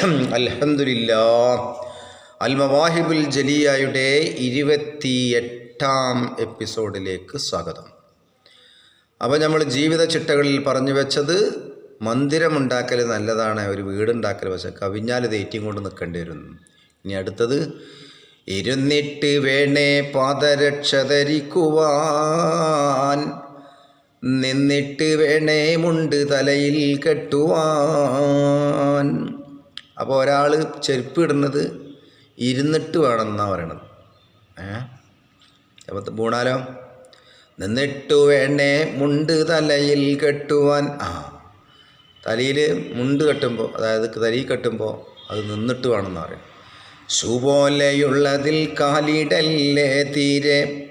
അൽഹംദുലില്ല അൽമവാഹിബുൽ ജലിയായുടെ ജലിയയുടെ ഇരുപത്തിയെട്ടാം എപ്പിസോഡിലേക്ക് സ്വാഗതം. അപ്പോൾ നമ്മൾ ജീവിത ചിട്ടകളിൽ പറഞ്ഞു വെച്ചത് മന്ദിരമുണ്ടാക്കൽ നല്ലതാണ് ഒരു വീടുണ്ടാക്കൽ പക്ഷെ കവിഞ്ഞാൽ ഇത് ഏറ്റിയും കൊണ്ട് നിൽക്കേണ്ടി വരും. ഇനി അടുത്തത് ഇരുന്നിട്ട് വേണേ പാദരക്ഷ ധരിക്കുവാൻ നിന്നിട്ട് വേണേ മുണ്ട് തലയിൽ കെട്ടുവാൻ. അപ്പോൾ ഒരാൾ ചെരുപ്പ് ഇടുന്നത് ഇരുന്നിട്ട് വേണം എന്നാണ് പറയണത്. ഏ? അപ്പോൾ പൂണാലോ നിന്നിട്ടു വേണേ മുണ്ട് തലയിൽ കെട്ടുവാൻ. ആ തലയിൽ മുണ്ട് കെട്ടുമ്പോൾ അതായത് തലയിൽ കെട്ടുമ്പോൾ അത് നിന്നിട്ട് വേണം എന്ന് പറയും ഷൂ കാലിടല്ലേ തീരെ.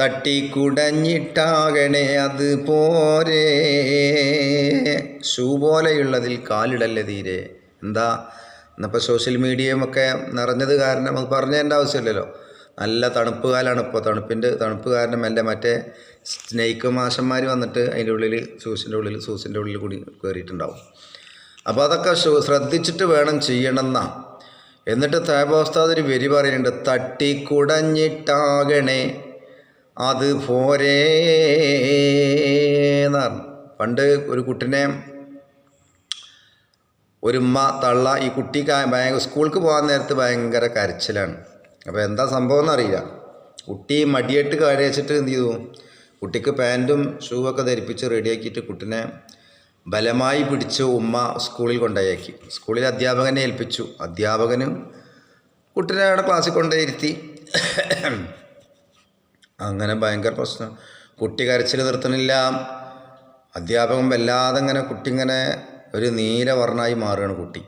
തട്ടിക്കുടഞ്ഞിട്ടാകണേ അത് പോരെ. ഷൂ പോലെയുള്ളതിൽ കാലിടല്ലേ തീരെ. എന്താ ഇന്നിപ്പോൾ സോഷ്യൽ മീഡിയയും ഒക്കെ നിറഞ്ഞത് കാരണം അത് പറഞ്ഞതിന്റെ ആവശ്യമില്ലല്ലോ. നല്ല തണുപ്പ് കാലമാണ് ഇപ്പോൾ തണുപ്പിന്റെ തണുപ്പ് കാരണം എന്റെ മറ്റേ സ്നേക്ക് മാഷന്മാർ വന്നിട്ട് അതിന്റെ ഉള്ളിൽ സൂസിന്റെ ഉള്ളിൽ സൂസിന്റെ ഉള്ളിൽ കൂടി കയറിയിട്ടുണ്ടാവും അപ്പോൾ അതൊക്കെ ശ്രദ്ധിച്ചിട്ട് വേണം ചെയ്യണമെന്നാ. എന്നിട്ട് താപോസ്താദ് ഒരു വരി പറയുന്നുണ്ട് തട്ടിക്കുടഞ്ഞിട്ടാകണേ അത് പോരേ എന്നാണ് പണ്ട് ഒരു കുട്ടിനെ ഒരു ഉമ്മ തള്ള ഈ കുട്ടി സ്കൂൾക്ക് പോകാൻ നേരത്ത് ഭയങ്കര കരച്ചിലാണ്. അപ്പോൾ എന്താ സംഭവം എന്നറിയില്ല. കുട്ടി മടിയായിട്ട് കരയിച്ചിട്ട് എന്ത് ചെയ്തു? കുട്ടിക്ക് പാന്റും ഷൂവൊക്കെ ധരിപ്പിച്ച് റെഡിയാക്കിയിട്ട് കുട്ടിനെ ബലമായി പിടിച്ച് ഉമ്മ സ്കൂളിൽ കൊണ്ടുപോയാക്കി. സ്കൂളിൽ അധ്യാപകനെ ഏൽപ്പിച്ചു. അധ്യാപകനും കുട്ടിനെ അവിടെ ക്ലാസ്സിൽ കൊണ്ടുപോയിരുത്തി. അങ്ങനെ ഭയങ്കര പ്രശ്നം. കുട്ടി കരച്ചിൽ നിർത്തണില്ല. അധ്യാപകൻ വല്ലാതെ ഇങ്ങനെ കുട്ടി ഇങ്ങനെ ഒരു നീലവർണമായി മാറുകയാണ് കുട്ടി.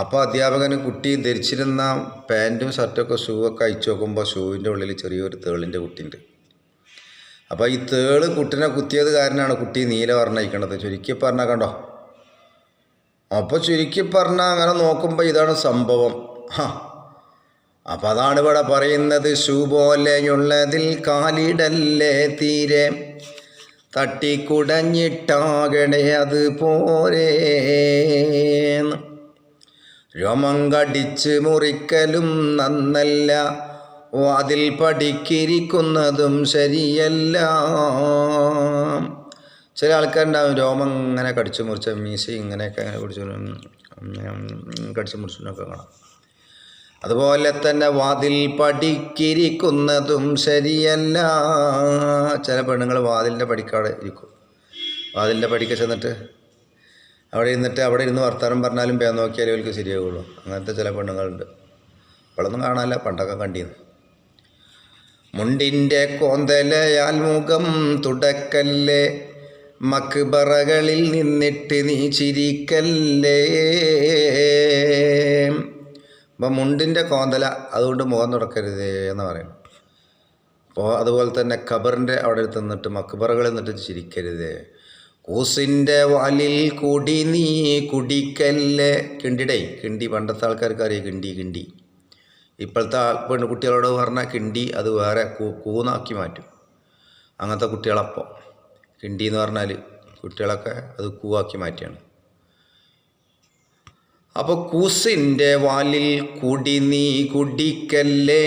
അപ്പോൾ അധ്യാപകന് കുട്ടി ധരിച്ചിരുന്ന പാന്റും ഷർട്ടൊക്കെ ഷൂവൊക്കെ അയച്ചു നോക്കുമ്പോൾ ഷൂവിന്റെ ഉള്ളിൽ ചെറിയൊരു തേളിന്റെ കുട്ടിയുണ്ട്. അപ്പോൾ ഈ തേൾ കുട്ടിനെ കുത്തിയത് കാരണമാണ് കുട്ടി നീലവർണയിക്കണത് ചുരുക്കി പറഞ്ഞാൽ കണ്ടോ? അപ്പോൾ ചുരുക്കി പറഞ്ഞാൽ അങ്ങനെ നോക്കുമ്പോൾ ഇതാണ് സംഭവം. ഹാ. അപ്പം അതാണ് ഇവിടെ പറയുന്നത്. ഷൂ പോലെയുള്ളതിൽ കാലിടല്ലേ തീരെ? തട്ടിക്കുടഞ്ഞിട്ടാകണേ അത് പോരേ. രോമം കടിച്ച് മുറിക്കലും നന്നല്ല വാതിൽ പടിക്കിരിക്കുന്നതും ശരിയല്ല. ചില ആൾക്കാരുണ്ടാവും രോമം ഇങ്ങനെ കടിച്ചു മുറിച്ച മീശ ഇങ്ങനെയൊക്കെ അങ്ങനെ കടിച്ചു മുറിച്ചൊക്കെ കാണാം. അതുപോലെ തന്നെ വാതിൽ പടിക്കിരിക്കുന്നതും ശരിയല്ല. ചില പെണ്ണുങ്ങൾ വാതിലിന്റെ പടിക്കാട് ഇരിക്കും. വാതിലിന്റെ പടിക്ക് ചെന്നിട്ട് അവിടെ ഇരുന്നിട്ട് അവിടെ ഇരുന്ന് വർത്താനം പറഞ്ഞാലും പേ നോക്കിയാലേ അവർക്ക് ശരിയാവുള്ളൂ. അങ്ങനത്തെ ചില പെണ്ണുങ്ങളുണ്ട്. ഇപ്പോഴൊന്നും കാണാനില്ല. പണ്ടൊക്കെ കണ്ടിരുന്നു. മുണ്ടിന്റെ കോന്തലയാൽ മുഖം തുടക്കല്ലേ? മക്ബറകളിൽ നിന്നിട്ട് നീ ചിരിക്കല്ലേ? അപ്പം മുണ്ടിന്റെ കോന്തല അതുകൊണ്ട് മുഖം തുടക്കരുത് എന്ന് പറയും. അപ്പോൾ അതുപോലെ തന്നെ ഖബറിന്റെ അവിടെ നിന്നിട്ട് മക്ബറകളിൽ നിന്നിട്ട് ചിരിക്കരുത്. കൂസിന്റെ വാലിൽ കുടി നീ കുടിക്കല്ലേ? കിണ്ടിടേ കിണ്ടി. പണ്ടത്തെ ആൾക്കാർക്ക് അറിയാം കിണ്ടി കിണ്ടി. ഇപ്പോഴത്തെ പെൺകുട്ടികളോട് കുട്ടികളോട് പറഞ്ഞാൽ കിണ്ടി അത് വേറെ കൂന്നാക്കി മാറ്റും. അങ്ങനത്തെ കുട്ടികളപ്പോൾ കിണ്ടി എന്ന് പറഞ്ഞാൽ കുട്ടികളൊക്കെ അത് കൂവാക്കി മാറ്റിയാണ് അപ്പോൾ കൂസിന്റെ വാലിൽ കുടി നീ കുടിക്കല്ലേ?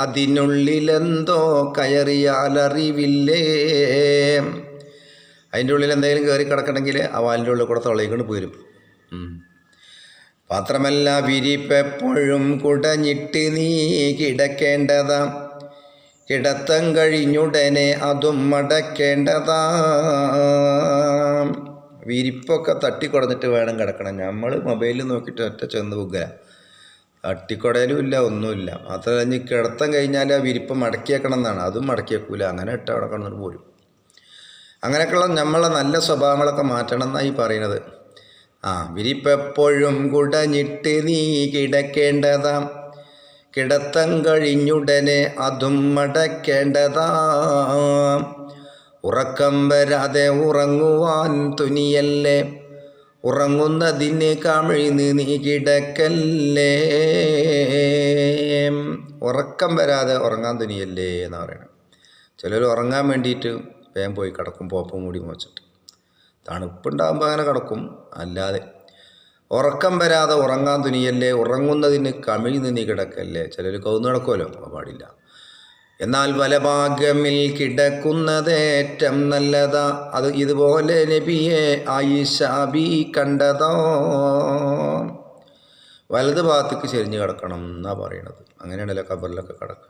അതിനുള്ളിലെന്തോ കയറിയാൽ അറിവില്ലേ അതിന്റെ ഉള്ളിൽ എന്തെങ്കിലും കയറി കിടക്കണമെങ്കിൽ ആ വാലിന്റെ ഉള്ളിൽ കൂടെ തുളയിക്കൊണ്ട് പോരും. പാത്രമല്ല വിരിപ്പെപ്പോഴും കുടഞ്ഞിട്ട് നീ കിടക്കേണ്ടതാ. കിടത്തം കഴിഞ്ഞുടനെ അതും മടക്കേണ്ടതാ. വിരിപ്പൊക്കെ തട്ടിക്കുടഞ്ഞിട്ട് വേണം കിടക്കണം. നമ്മൾ മൊബൈലിൽ നോക്കിയിട്ട് ഒറ്റ ചെന്ന് പോകുക തട്ടിക്കുടയിലും ഇല്ല ഒന്നുമില്ല മാത്രമല്ല ഇനി കിടത്തം കഴിഞ്ഞാൽ ആ വിരിപ്പ് മടക്കി വെക്കണം എന്നാണ്. അതും മടക്കി വെക്കൂല. അങ്ങനെ ഇട്ട് അവിടെ കിടന്നിട്ട് പോരും. അങ്ങനെയൊക്കെയുള്ള നമ്മളെ നല്ല സ്വഭാവങ്ങളൊക്കെ മാറ്റണം എന്നാണ് ഈ പറയുന്നത്. ആ വിരിപ്പെപ്പോഴും കുടഞ്ഞിട്ട് നീ കിടക്കേണ്ടതാം. കിടത്തം കഴിഞ്ഞുടനെ അതും മടക്കേണ്ടതാ. ഉറക്കം വരാതെ ഉറങ്ങുവാൻ തുനിയല്ലേ? ഉറങ്ങുന്നതിന് കമിഴ്ന്ന് നീ കിടക്കല്ലേ? ഉറക്കം വരാതെ ഉറങ്ങാൻ തുനിയല്ലേ എന്ന് പറയണം. ചിലർ ഉറങ്ങാൻ വേണ്ടിയിട്ട് വേഗം പോയി കിടക്കും പോപ്പും കൂടി മോച്ചിട്ട് തണുപ്പുണ്ടാകുമ്പോൾ അങ്ങനെ കിടക്കും അല്ലാതെ. ഉറക്കം വരാതെ ഉറങ്ങാൻ തുനിയല്ലേ? ഉറങ്ങുന്നതിന് കമിഴ്ന്ന് നീ കിടക്കല്ലേ? ചിലർ കൗന്ന് കിടക്കുമല്ലോ പാടില്ല. എന്നാൽ വലഭാഗമിൽ കിടക്കുന്നതേറ്റം നല്ലതാ. അത് ഇതുപോലെ നബിയെ ആയിഷാബി കണ്ടതോ? വലത് ഭാഗത്തേക്ക് ചെരിഞ്ഞ് കിടക്കണം എന്നാ പറയണത്. അങ്ങനെയാണല്ലോ കബറിലൊക്കെ കിടക്കുക.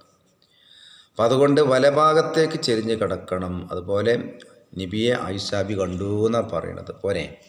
അപ്പം അതുകൊണ്ട് വലഭാഗത്തേക്ക് ചെരിഞ്ഞ് കിടക്കണം. അതുപോലെ നബിയെ ആയിഷാബി കണ്ടു എന്നാണ് പറയണത്. പോരെ.